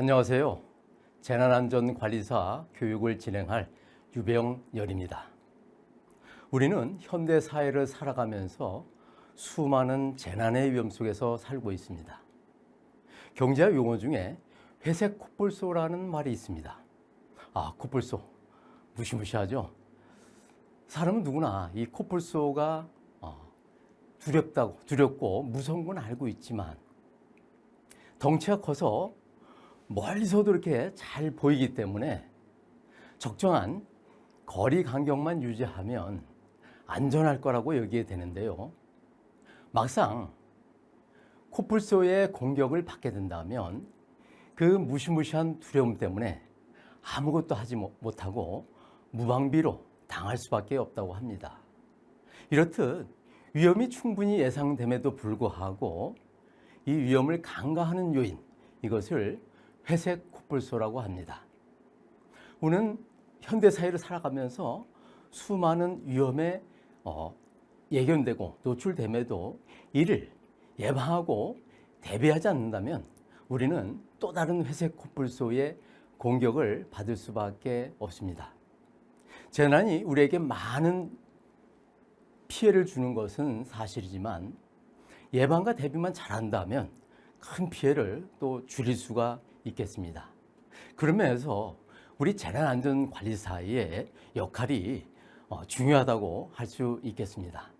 안녕하세요. 재난안전관리사 교육을 진행할 유병열입니다. 우리는 현대 사회를 살아가면서 수많은 재난의 위험 속에서 살고 있습니다. 경제학 용어 중에 회색 코뿔소라는 말이 있습니다. 아, 코뿔소. 무시무시하죠? 사람은 누구나 이 코뿔소가 어, 두렵다고, 두렵고 무서운 건 알고 있지만 덩치가 커서 멀리서도 이렇게 잘 보이기 때문에 적정한 거리 간격만 유지하면 안전할 거라고 여기게 되는데요. 막상 코뿔소의 공격을 받게 된다면 그 무시무시한 두려움 때문에 아무것도 하지 못하고 무방비로 당할 수밖에 없다고 합니다. 이렇듯 위험이 충분히 예상됨에도 불구하고 이 위험을 간과하는 요인, 이것을 회색 코뿔소라고 합니다. 우리는 현대 사회를 살아가면서 수많은 위험에 어, 예견되고 노출됨에도 이를 예방하고 대비하지 않는다면 우리는 또 다른 회색 코뿔소의 공격을 받을 수밖에 없습니다. 재난이 우리에게 많은 피해를 주는 것은 사실이지만 예방과 대비만 잘한다면 큰 피해를 또 줄일 수가 있겠습니다. 그러면서 우리 재난안전관리사의 역할이 어, 중요하다고 할 수 있겠습니다.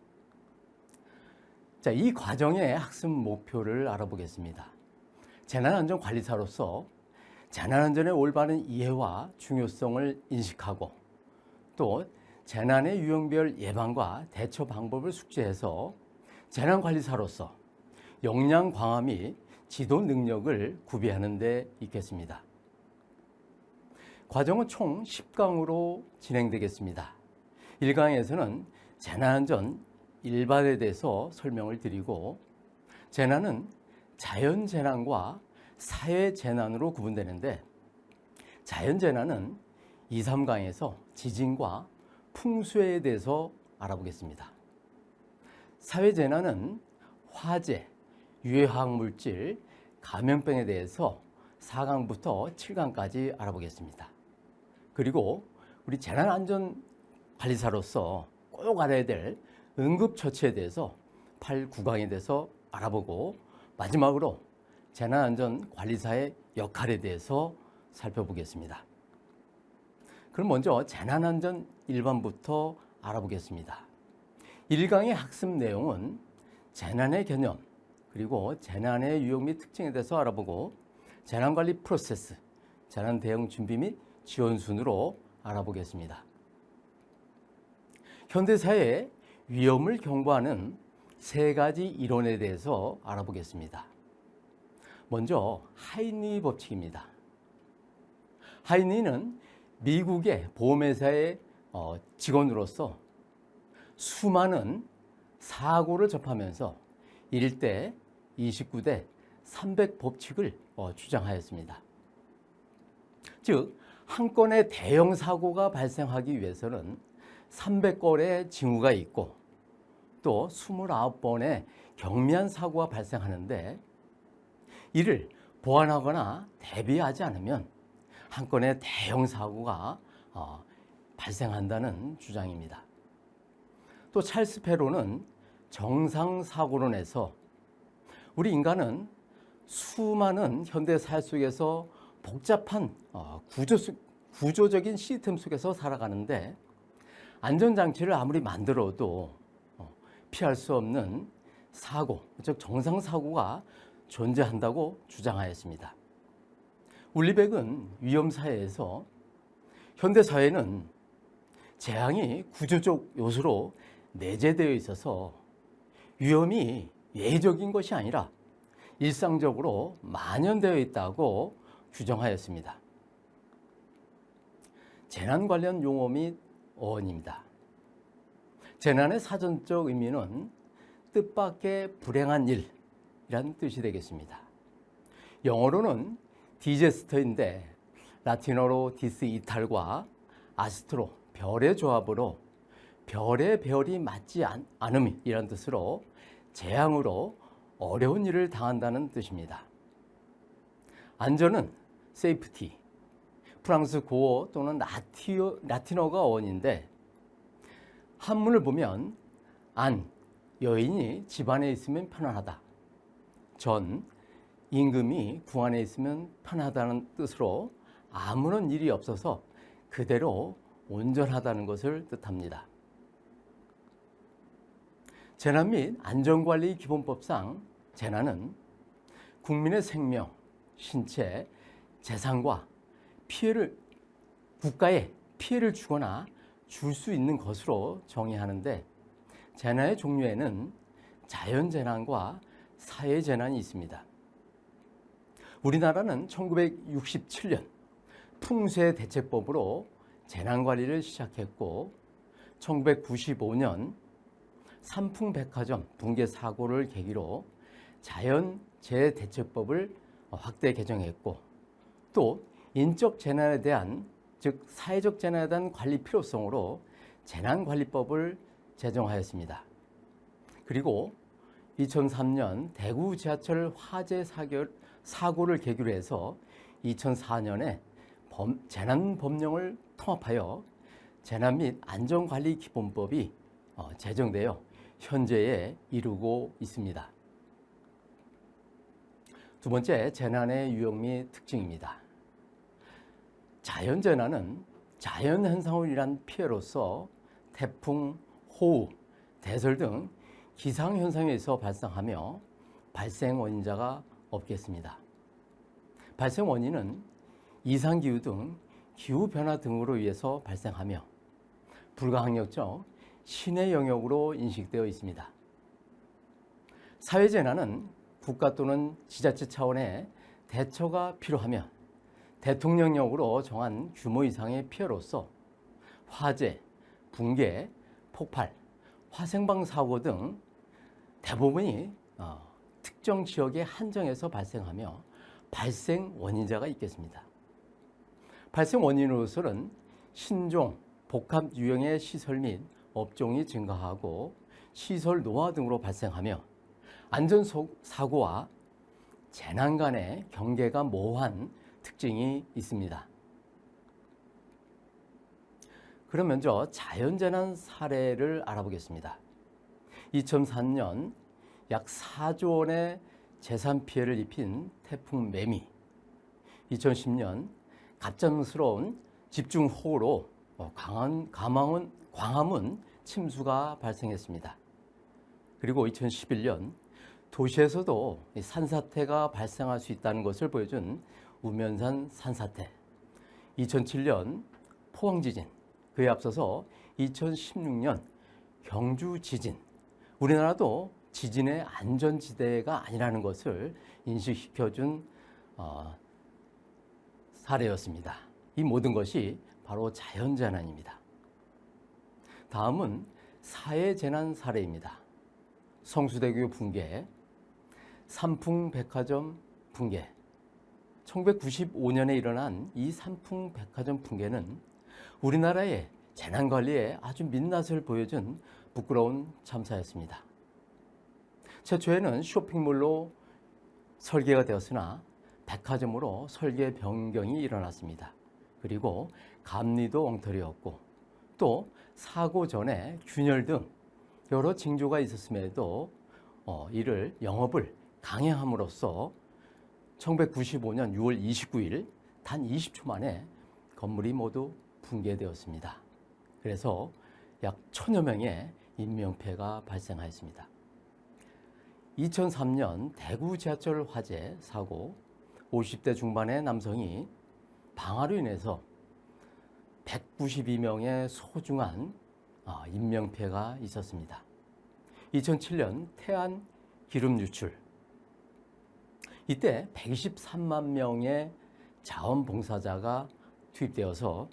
자, 이 과정의 학습 목표를 알아보겠습니다. 재난안전관리사로서 재난안전의 올바른 이해와 중요성을 인식하고 또 재난의 유형별 예방과 대처 방법을 숙지해서 재난관리사로서 역량 강화 및 지도 능력을 구비하는 데 있겠습니다. 과정은 총 10강으로 진행되겠습니다. 1강에서는 재난안전 일반에 대해서 설명을 드리고 재난은 자연 재난과 사회 재난으로 구분되는데 자연 재난은 2, 3강에서 지진과 풍수에 대해서 알아보겠습니다. 사회 재난은 화재, 유해화학 물질, 감염병에 대해서 4강부터 7강까지 알아보겠습니다. 그리고 우리 재난안전관리사로서 꼭 알아야 될 응급처치에 대해서 8, 9강에 대해서 알아보고 마지막으로 재난안전관리사의 역할에 대해서 살펴보겠습니다. 그럼 먼저 재난안전 일반부터 알아보겠습니다. 1강의 학습 내용은 재난의 개념, 그리고 재난의 유형 및 특징에 대해서 알아보고 재난관리 프로세스, 재난 대응 준비 및 지원 순으로 알아보겠습니다. 현대 사회의 위험을 경고하는 세 가지 이론에 대해서 알아보겠습니다. 먼저 하이니 법칙입니다. 하이니는 미국의 보험회사의 어, 직원으로서 수많은 사고를 접하면서 1대 29대 300 법칙을 어, 주장하였습니다. 즉, 한 건의 대형 사고가 발생하기 위해서는 300건의 징후가 있고 또 29번의 경미한 사고가 발생하는데 이를 보완하거나 대비하지 않으면 한 건의 대형 사고가 어, 발생한다는 주장입니다. 또 찰스 페로는 정상 사고론에서 우리 인간은 수많은 현대 사회 속에서 복잡한 어, 구조, 구조적인 시스템 속에서 살아가는데 안전장치를 아무리 만들어도 어, 피할 수 없는 사고, 즉 정상사고가 존재한다고 주장하였습니다. 울리백은 위험사회에서 현대사회는 재앙이 구조적 요소로 내재되어 있어서 위험이 예외적인 것이 아니라 일상적으로 만연되어 있다고 규정하였습니다. 재난 관련 용어 및 어원입니다. 재난의 사전적 의미는 뜻밖의 불행한 일이라는 뜻이 되겠습니다. 영어로는 디제스터인데 라틴어로 디스 이탈과 아스트로 별의 조합으로 별의 별이 맞지 않, 음이라는 뜻으로 재앙으로 어려운 일을 당한다는 뜻입니다. 안전은 세이프티. 프랑스 고어 또는 라티어, 라틴어가 어원인데 한문을 보면 안, 여인이 집 안에 있으면 편안하다. 전, 임금이 궁 안에 있으면 편하다는 뜻으로 아무런 일이 없어서 그대로 온전하다는 것을 뜻합니다. 재난 및 안전관리 기본법상 재난은 국민의 생명, 신체, 재산과 피해를 국가에 피해를 주거나 줄 수 있는 것으로 정의하는데 재난의 종류에는 자연 재난과 사회 재난이 있습니다. 우리나라는 1967년 풍수대책법으로 재난 관리를 시작했고 1995년 삼풍백화점 붕괴 사고를 계기로 자연재해대책법을 확대 개정했고 또 인적 재난에 대한 즉 사회적 재난에 대한 관리 필요성으로 재난관리법을 제정하였습니다. 그리고 2003년 대구 지하철 화재 사결, 사고를 계기로 해서 2004년에 범, 재난 법령을 통합하여 재난 및 안전관리 기본법이 어, 제정되어 현재에 이르고 있습니다. 두 번째, 재난의 유형 및 특징입니다. 자연재난은 자연현상으로 인한 피해로서 태풍, 호우, 대설 등 기상현상에서 발생하며 발생 원인자가 없겠습니다. 발생 원인은 이상기후 등 기후변화 등으로 의해서 발생하며 불가항력적 신의 영역으로 인식되어 있습니다. 사회 재난은 국가 또는 지자체 차원의 대처가 필요하면 대통령령으로 정한 규모 이상의 피해로서 화재, 붕괴, 폭발, 화생방 사고 등 대부분이 어, 특정 지역에 한정해서 발생하며 발생 원인자가 있겠습니다. 발생 원인으로서는 신종, 복합 유형의 시설 및 업종이 증가하고 시설 노화 등으로 발생하며 안전 사고와 재난 간의 경계가 모호한 특징이 있습니다. 그럼 먼저 자연재난 사례를 알아보겠습니다. 2003년 약 4조 원의 재산 피해를 입힌 태풍 매미. 2010년 갑작스러운 집중호우로 강한, 가망은, 광화문 침수가 발생했습니다. 그리고 2011년 도시에서도 산사태가 발생할 수 있다는 것을 보여준 우면산 산사태. 2007년 포항 지진. 그에 앞서서 2016년 경주 지진. 우리나라도 지진의 안전지대가 아니라는 것을 인식시켜준 어, 사례였습니다. 이 모든 것이 바로 자연재난입니다. 다음은 사회 재난 사례입니다. 성수대교 붕괴, 삼풍백화점 붕괴. 1995년에 일어난 이 삼풍백화점 붕괴는 우리나라의 재난관리에 아주 민낯을 보여준 부끄러운 참사였습니다. 최초에는 쇼핑몰로 설계가 되었으나 백화점으로 설계 변경이 일어났습니다. 그리고 감리도 엉터리였고 또 사고 전에 균열 등 여러 징조가 있었음에도 어, 이를 영업을 강행함으로써 1995년 6월 29일 단 20초 만에 건물이 모두 붕괴되었습니다. 그래서 약 천여 명의 인명피해가 발생하였습니다. 2003년 대구 지하철 화재 사고 50대 중반의 남성이 방화로 인해서 192명의 소중한 아, 인명피해가 있었습니다. 2007년 태안 기름 유출 이때 123만 명의 자원봉사자가 투입되어서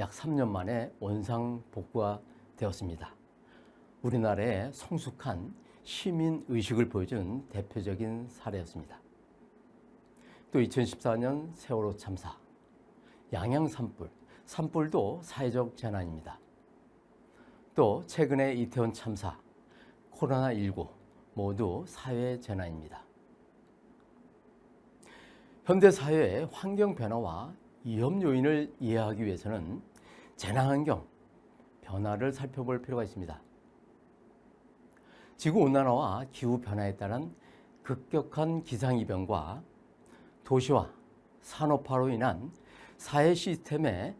약 3년 만에 원상 복구가 되었습니다. 우리나라의 성숙한 시민 의식을 보여준 대표적인 사례였습니다. 또 2014년 세월호 참사, 양양 산불, 산불도 사회적 재난입니다. 또 최근의 이태원 참사, 코로나19 모두 사회 재난입니다. 현대 사회의 환경 변화와 위험 요인을 이해하기 위해서는 재난 환경 변화를 살펴볼 필요가 있습니다. 지구 온난화와 기후 변화에 따른 급격한 기상 이변과 도시화, 산업화로 인한 사회 시스템의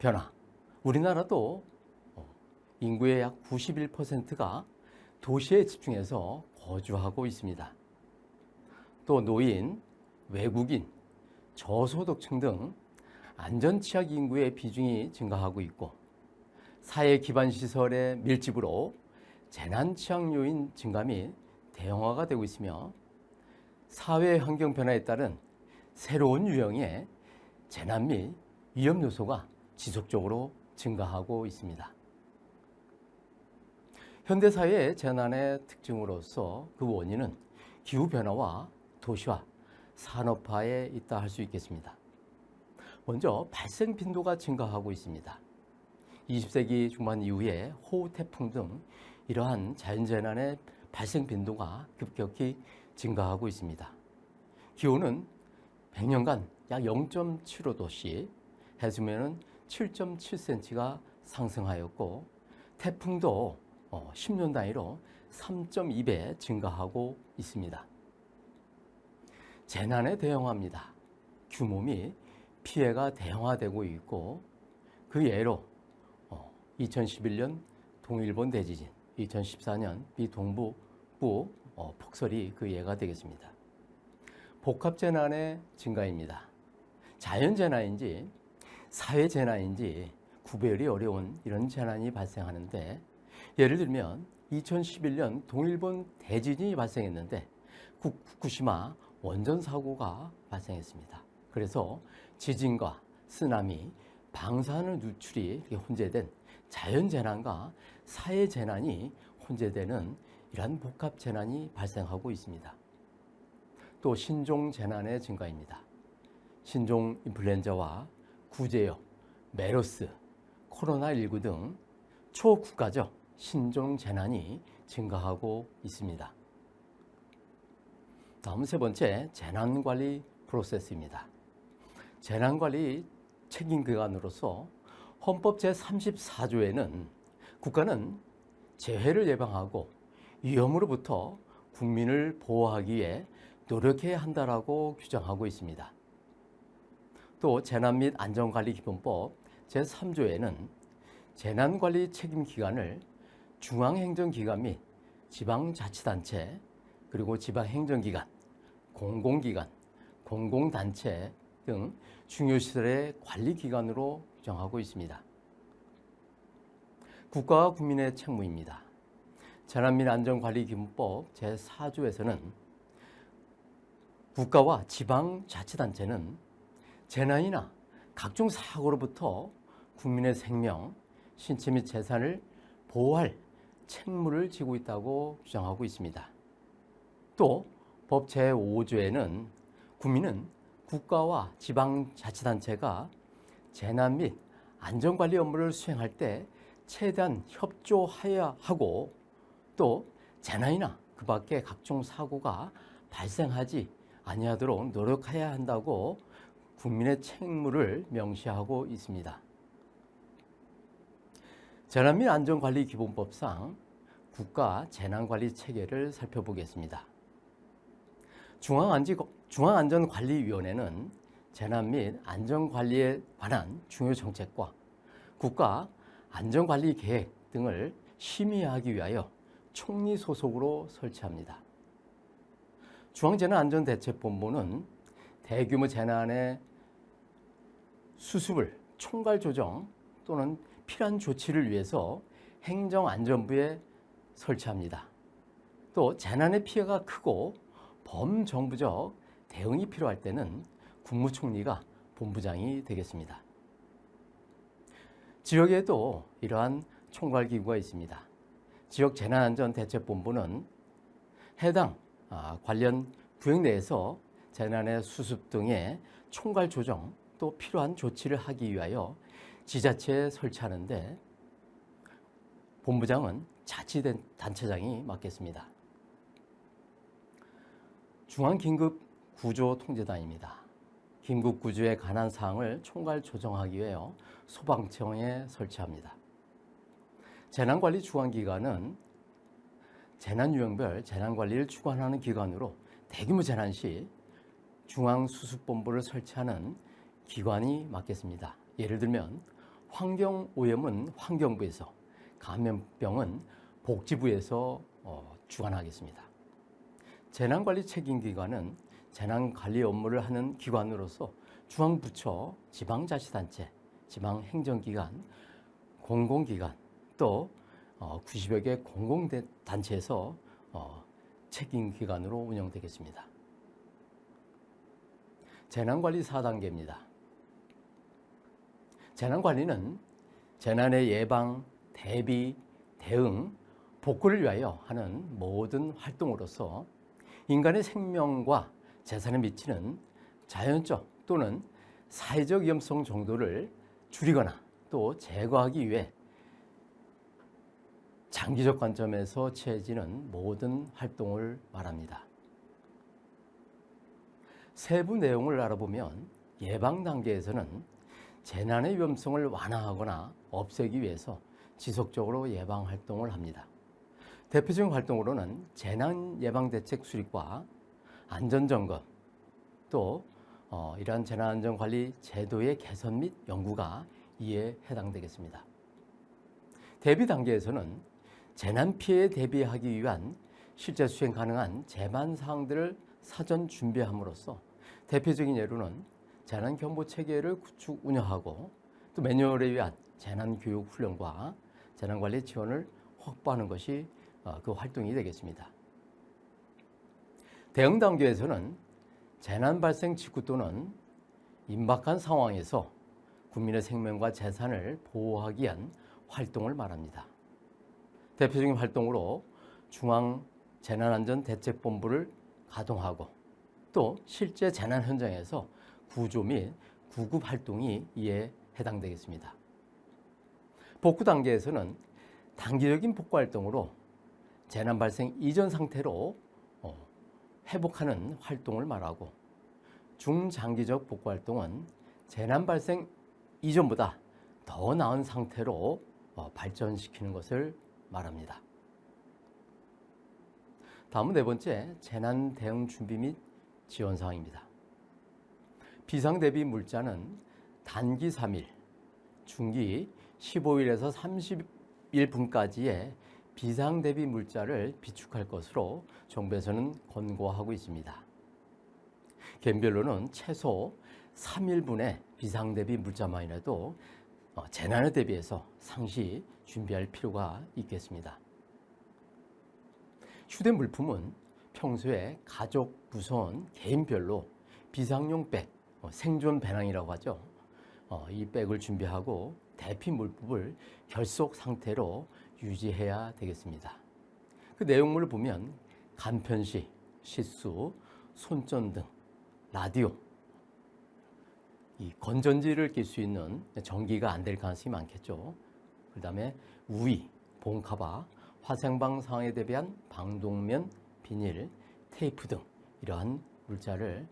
변화. 우리나라도 어, 인구의 약 91%가 도시에 집중해서 거주하고 있습니다. 또 노인, 외국인, 저소득층 등 안전취약 인구의 비중이 증가하고 있고 사회 기반 시설의 밀집으로 재난 취약 요인 증가 및 대형화가 되고 있으며 사회 환경 변화에 따른 새로운 유형의 재난 및 위험 요소가 지속적으로 증가하고 있습니다. 현대 사회의 재난의 특징으로서 그 원인은 기후 변화와 도시화, 산업화에 있다 할 수 있겠습니다. 먼저 발생 빈도가 증가하고 있습니다. 20세기 중반 이후에 호우, 태풍 등 이러한 자연재난의 발생 빈도가 급격히 증가하고 있습니다. 기온은 100년간 약 0.75도씩, 해수면은 7.7cm가 상승하였고, 태풍도 10년 단위로 3.2배 증가하고 있습니다. 재난에 대응합니다. 규모 및 피해가 대형화되고 있고 그 예로 2011년 동일본 대지진, 2014년 비동북부 어, 폭설이 그 예가 되겠습니다. 복합재난의 증가입니다. 자연재난인지 사회 재난인지 구별이 어려운 이런 재난이 발생하는데 예를 들면 2011년 동일본 대지진이 발생했는데 후쿠시마 원전 사고가 발생했습니다. 그래서 지진과 쓰나미, 방사능 누출이 혼재된 자연 재난과 사회 재난이 혼재되는 이러한 복합 재난이 발생하고 있습니다. 또 신종 재난의 증가입니다. 신종 인플루엔자와 구제역, 메르스, 코로나19 등 초국가적 신종 재난이 증가하고 있습니다. 다음 세 번째, 재난관리 프로세스입니다. 재난관리 책임기관으로서 헌법 제34조에는 국가는 재해를 예방하고 위험으로부터 국민을 보호하기 위해 노력해야 한다라고 규정하고 있습니다. 또 재난 및 안전관리 기본법 제3조에는 재난관리 책임 기관을 중앙행정기관 및 지방자치단체 그리고 지방행정기관, 공공기관, 공공단체 등 중요시설의 관리기관으로 규정하고 있습니다. 국가와 국민의 책무입니다. 재난민 안전관리기본법 제4조에서는 국가와 지방자치단체는 재난이나 각종 사고로부터 국민의 생명, 신체 및 재산을 보호할 책무를 지고 있다고 규정하고 있습니다. 또 법 제5조에는 국민은 국가와 지방자치단체가 재난 및 안전관리 업무를 수행할 때 최대한 협조해야 하고 또 재난이나 그 밖에 각종 사고가 발생하지 아니하도록 노력해야 한다고 국민의 책무를 명시하고 있습니다. 재난 및 안전관리 기본법상 국가 재난관리 체계를 살펴보겠습니다. 중앙안전관리위원회는 재난 및 안전관리에 관한 중요 정책과 국가 안전관리 계획 등을 심의하기 위하여 총리 소속으로 설치합니다. 중앙재난안전대책본부는 대규모 재난의 수습을 총괄 조정 또는 필요한 조치를 위해서 행정안전부에 설치합니다. 또 재난의 피해가 크고 범정부적 대응이 필요할 때는 국무총리가 본부장이 되겠습니다. 지역에도 이러한 총괄기구가 있습니다. 지역 재난안전대책본부는 해당 아, 관련 구역 내에서 재난의 수습 등의 총괄 조정 또 필요한 조치를 하기 위하여 지자체에 설치하는데 본부장은 자치단체장이 맡겠습니다. 중앙긴급구조통제단입니다. 긴급 구조에 관한 사항을 총괄 조정하기 위하여 소방청에 설치합니다. 재난관리 주관기관은 재난 유형별 재난 관리를 주관하는 기관으로 대규모 재난 시 중앙수습본부를 설치하는 기관이 맡겠습니다. 예를 들면 환경 오염은 환경부에서, 감염병은 복지부에서 어, 주관하겠습니다. 재난관리 책임기관은 재난관리 업무를 하는 기관으로서 중앙부처, 지방자치단체, 지방행정기관, 공공기관 또 어, 90여 개 공공단체에서 어, 책임기관으로 운영되겠습니다. 재난관리 4단계입니다. 재난관리는 재난의 예방, 대비, 대응, 복구를 위하여 하는 모든 활동으로서 인간의 생명과 재산에 미치는 자연적 또는 사회적 위험성 정도를 줄이거나 또 제거하기 위해 장기적 관점에서 취해지는 모든 활동을 말합니다. 세부 내용을 알아보면 예방 단계에서는 재난의 위험성을 완화하거나 없애기 위해서 지속적으로 예방 활동을 합니다. 대표적인 활동으로는 재난 예방 대책 수립과 안전 점검 또 어, 이러한 재난 안전 관리 제도의 개선 및 연구가 이에 해당되겠습니다. 대비 단계에서는 재난 피해에 대비하기 위한 실제 수행 가능한 재반 사항들을 사전 준비함으로써 대표적인 예로는 재난 경보 체계를 구축 운영하고 또 매뉴얼에 의한 재난 교육 훈련과 재난 관리 지원을 확보하는 것이 어, 그 활동이 되겠습니다. 대응 단계에서는 재난 발생 직후 또는 임박한 상황에서 국민의 생명과 재산을 보호하기 위한 활동을 말합니다. 대표적인 활동으로 중앙 재난안전대책본부를 가동하고 또 실제 재난 현장에서 구조 및 구급 활동이 이에 해당되겠습니다. 복구 단계에서는 단기적인 복구 활동으로 재난 발생 이전 상태로 어, 회복하는 활동을 말하고 중장기적 복구 활동은 재난 발생 이전보다 더 나은 상태로 어, 발전시키는 것을 말합니다. 다음은 네 번째 재난 대응 준비 및 지원 사항입니다. 비상 대비 물자는 단기 3일, 중기 15일에서 31분까지의 비상 대비 물자를 비축할 것으로 정부에서는 권고하고 있습니다. 개별로는 최소 3일분의 비상 대비 물자만이라도 어, 재난에 대비해서 상시 준비할 필요가 있겠습니다. 휴대 물품은 평소에 가족, 무선, 개인별로 비상용 백, 어, 생존 배낭이라고 하죠. 어, 이 백을 준비하고 대피 물품을 결속 상태로 유지해야 되겠습니다. 그 내용물을 보면 간편시, 시수, 손전 등, 라디오, 이 건전지를 낄 수 있는 전기가 안 될 가능성이 많겠죠. 그 다음에 우위, 봉카바, 화생방 상황에 대비한 방독면, 비닐, 테이프 등 이러한 물자를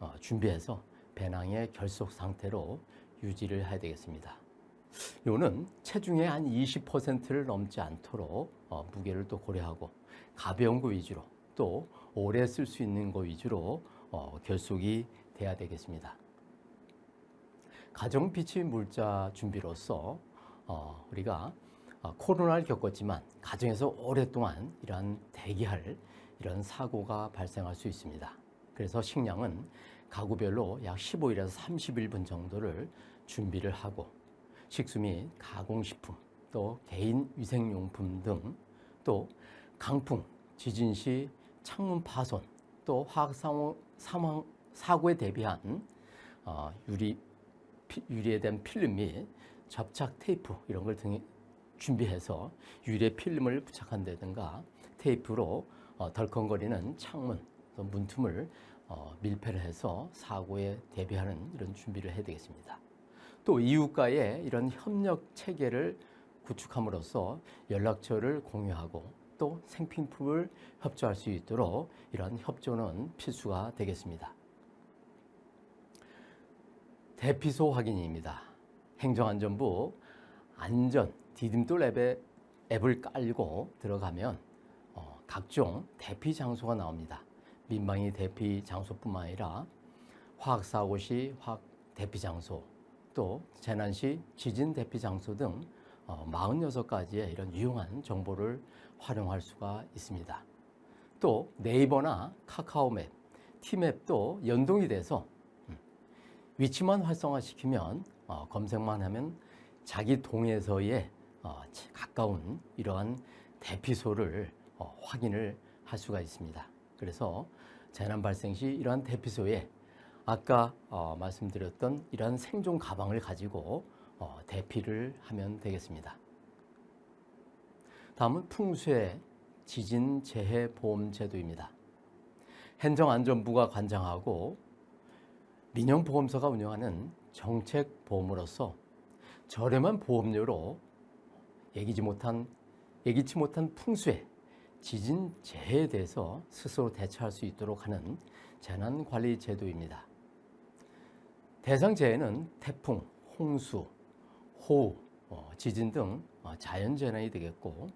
어, 준비해서 배낭의 결속 상태로 유지를 해야 되겠습니다. 요는 체중의 한 20%를 넘지 않도록 어, 무게를 또 고려하고 가벼운 거 위주로 또 오래 쓸 수 있는 거 위주로 어, 결속이 돼야 되겠습니다. 가정 비치 물자 준비로서 어, 우리가 어, 코로나를 겪었지만 가정에서 오랫동안 이러한 대기할 이런 사고가 발생할 수 있습니다. 그래서 식량은 가구별로 약 15일에서 30일분 정도를 준비를 하고 식수 및 가공식품 또 개인 위생용품 등 또 강풍, 지진 시 창문 파손 또 화학 상황, 사고에 대비한 어, 유리 유리에 대한 필름 및 접착 테이프 이런 걸 등에 준비해서 유리에 필름을 부착한다든가 테이프로 어, 덜컹거리는 창문 또 문틈을 어, 밀폐를 해서 사고에 대비하는 이런 준비를 해야 되겠습니다. 또 이웃과의 이런 협력 체계를 구축함으로써 연락처를 공유하고 또 생필품을 협조할 수 있도록 이러한 협조는 필수가 되겠습니다. 대피소 확인입니다. 행정안전부 안전 디딤돌 앱에 앱을 깔고 들어가면 어, 각종 대피 장소가 나옵니다. 민방위 대피 장소뿐만 아니라 화학사고 시 화학 대피 장소, 또 재난 시 지진 대피 장소 등 어, 46가지의 이런 유용한 정보를 활용할 수가 있습니다. 또 네이버나 카카오맵, 티맵도 연동이 돼서 음, 위치만 활성화시키면 어, 검색만 하면 자기 동에서의 어, 가까운 이러한 대피소를 어, 확인을 할 수가 있습니다. 그래서 재난 발생 시 이러한 대피소에 아까 어, 말씀드렸던 이러한 생존 가방을 가지고 어, 대피를 하면 되겠습니다. 다음은 풍수의 지진 재해 보험 제도입니다. 행정안전부가 관장하고 민영보험사가 운영하는 정책 보험으로서 저렴한 보험료로 예기치 못한 예기치 못한 풍수에 지진 재해에 대해서 스스로 대처할 수 있도록 하는 재난 관리 제도입니다. 대상 재해는 태풍, 홍수, 호우, 어, 지진 등 어, 자연 재난이 되겠고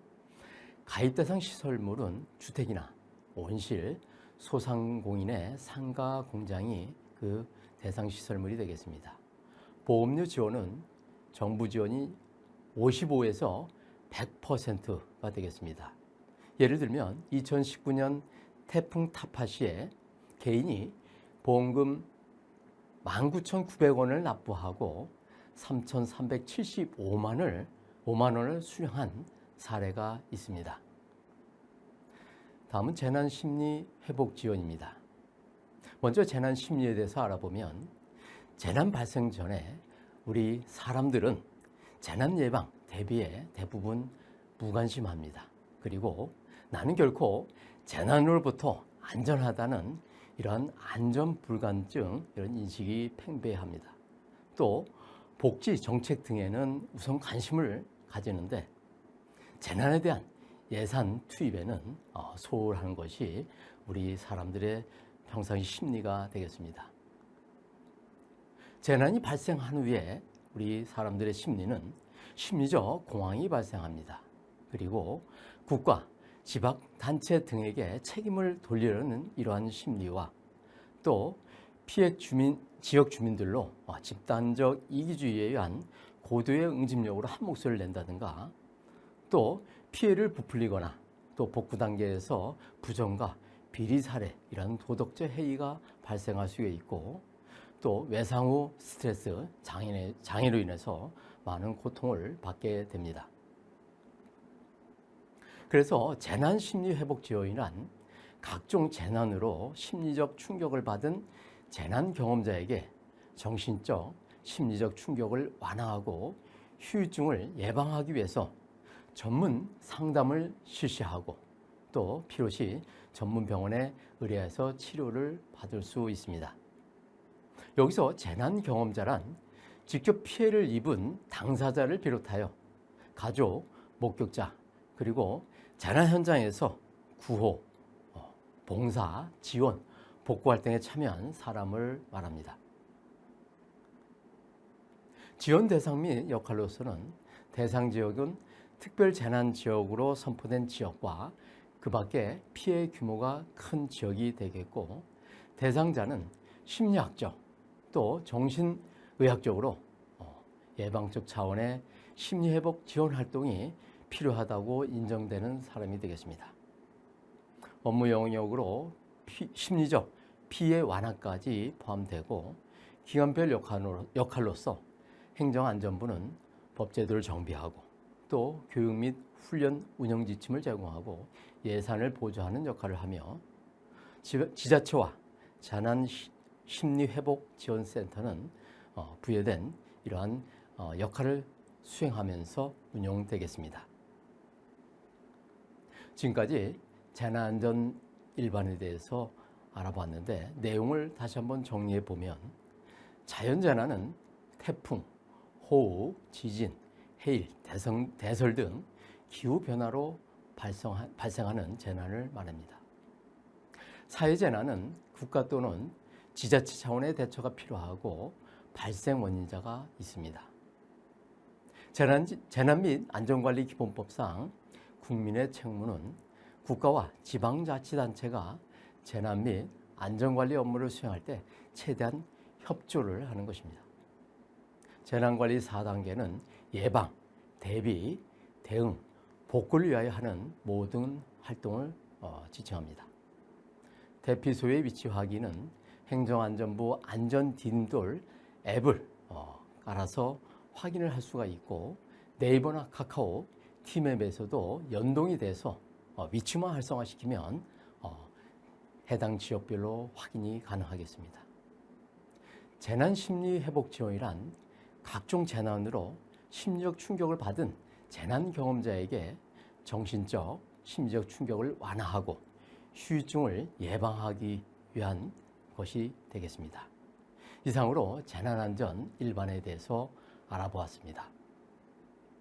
가입 대상 시설물은 주택이나 온실, 소상공인의 상가 공장이 그 대상 시설물이 되겠습니다. 보험료 지원은 정부 지원이 55에서 100%가 되겠습니다. 예를 들면 2019년 태풍 타파 시에 개인이 보험금 19,900원을 납부하고 3,375만을 5만 원을 수령한 사례가 있습니다. 다음은 재난 심리 회복 지원입니다. 먼저 재난 심리에 대해서 알아보면 재난 발생 전에 우리 사람들은 재난 예방 대비에 대부분 무관심합니다. 그리고 나는 결코 재난으로부터 안전하다는 이러한 안전 불감증 이런 인식이 팽배합니다. 또 복지 정책 등에는 우선 관심을 가지는데 재난에 대한 예산 투입에는 어, 소홀하는 것이 우리 사람들의 평상시 심리가 되겠습니다. 재난이 발생한 후에 우리 사람들의 심리는 심리적 공황이 발생합니다. 그리고 국가, 지방 단체 등에게 책임을 돌리려는 이러한 심리와 또 피해 주민 지역 주민들로 어, 집단적 이기주의에 의한 고도의 응집력으로 한 목소리를 낸다든가 또 피해를 부풀리거나 또 복구 단계에서 부정과 비리 사례 이런 도덕적 해이가 발생할 수 있고 또 외상 후 스트레스 장애, 장애로 인해서 많은 고통을 받게 됩니다. 그래서 재난 심리 회복 지원이란 각종 재난으로 심리적 충격을 받은 재난 경험자에게 정신적, 심리적 충격을 완화하고 후유증을 예방하기 위해서 전문 상담을 실시하고 또 필요시 전문 병원에 의뢰해서 치료를 받을 수 있습니다. 여기서 재난 경험자란 직접 피해를 입은 당사자를 비롯하여 가족, 목격자, 그리고 재난 현장에서 구호, 어, 봉사, 지원, 복구 활동에 참여한 사람을 말합니다. 지원 대상 및 역할로서는 대상 지역은 특별 재난 지역으로 선포된 지역과 그 밖에 피해 규모가 큰 지역이 되겠고 대상자는 심리학적 또 정신의학적으로 어, 예방적 차원의 심리회복 지원 활동이 필요하다고 인정되는 사람이 되겠습니다. 업무 영역으로 피, 심리적 피해 완화까지 포함되고 기관별 역할로, 역할로서 행정안전부는 법제도를 정비하고 또 교육 및 훈련 운영 지침을 제공하고 예산을 보조하는 역할을 하며 지자체와 재난 심리 회복 지원 센터는 어, 부여된 이러한 어, 역할을 수행하면서 운영되겠습니다. 지금까지 재난안전 일반에 대해서 알아봤는데 내용을 다시 한번 정리해 보면 자연재난은 태풍, 호우, 지진, 해일, 대성, 대설 등 기후변화로 발생하 는 재난을 말합니다. 사회재난은 국가 또는 지자체 차원의 대처가 필요하고 발생 원인자가 있습니다. 재난, 재난 및 안전관리 기본법상 국민의 책무는 국가와 지방자치단체가 재난 및 안전관리 업무를 수행할 때 최대한 협조를 하는 것입니다. 재난관리 4단계는 예방, 대비, 대응, 복구를 위하여 하는 모든 활동을 어, 지칭합니다. 대피소의 위치 확인은 행정안전부 안전딘돌 앱을 어, 깔아서 확인을 할 수가 있고 네이버나 카카오, 티맵에서도 연동이 돼서 어, 위치만 활성화시키면 어, 해당 지역별로 확인이 가능하겠습니다. 재난 심리 회복 지원이란 각종 재난으로 심리적 충격을 받은 재난 경험자에게 정신적, 심리적 충격을 완화하고 후유증을 예방하기 위한 것이 되겠습니다. 이상으로 재난안전 일반에 대해서 알아보았습니다.